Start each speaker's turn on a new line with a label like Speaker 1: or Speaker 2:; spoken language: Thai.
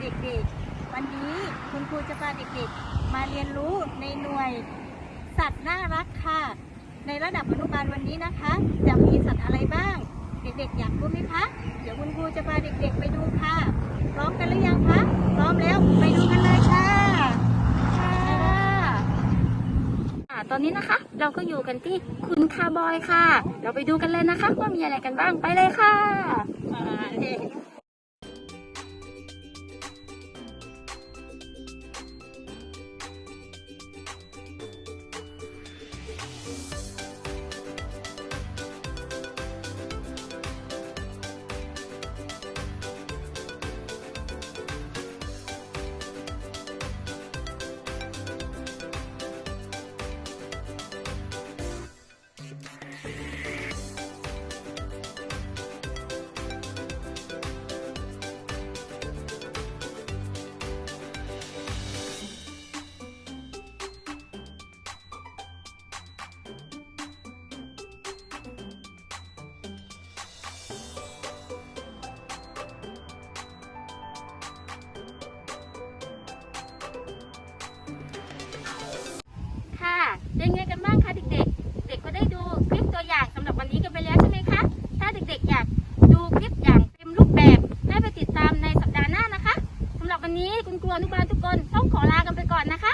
Speaker 1: เด็กๆ วันนี้คุณครูจะพาเด็กๆ มาเรียนรู้ในหน่วย สัตว์น่ารักค่ะ ในระดับอนุบาลวันนี้นะคะ จะมีสัตว์อะไรบ้าง เด็กๆ อยากรู้ไหมคะ เดี๋ยวคุณครูจะพาเด็กๆ ไปดูค่ะ พร้อมกันหรือยังคะ พร้อมแล้วไปดูกันเลยค่ะ
Speaker 2: ตอนนี้นะคะ เราก็อยู่กันที่คุณคาบอยค่ะ เราไปดูกันเลยนะคะ ว่ามีอะไรกันบ้างไปเลยค่ะ เป็นไงกันบ้างคะเด็กๆ เด็กก็ได้ดูคลิปตัวอย่างสำหรับวันนี้กันไปแล้วใช่ไหมคะ ถ้าเด็กๆอยากดูคลิปอย่างเต็มรูปแบบให้ไปติดตามในสัปดาห์หน้านะคะ สำหรับวันนี้คุณครูอนุบาลทุกคนต้องขอลากันไปก่อนนะคะ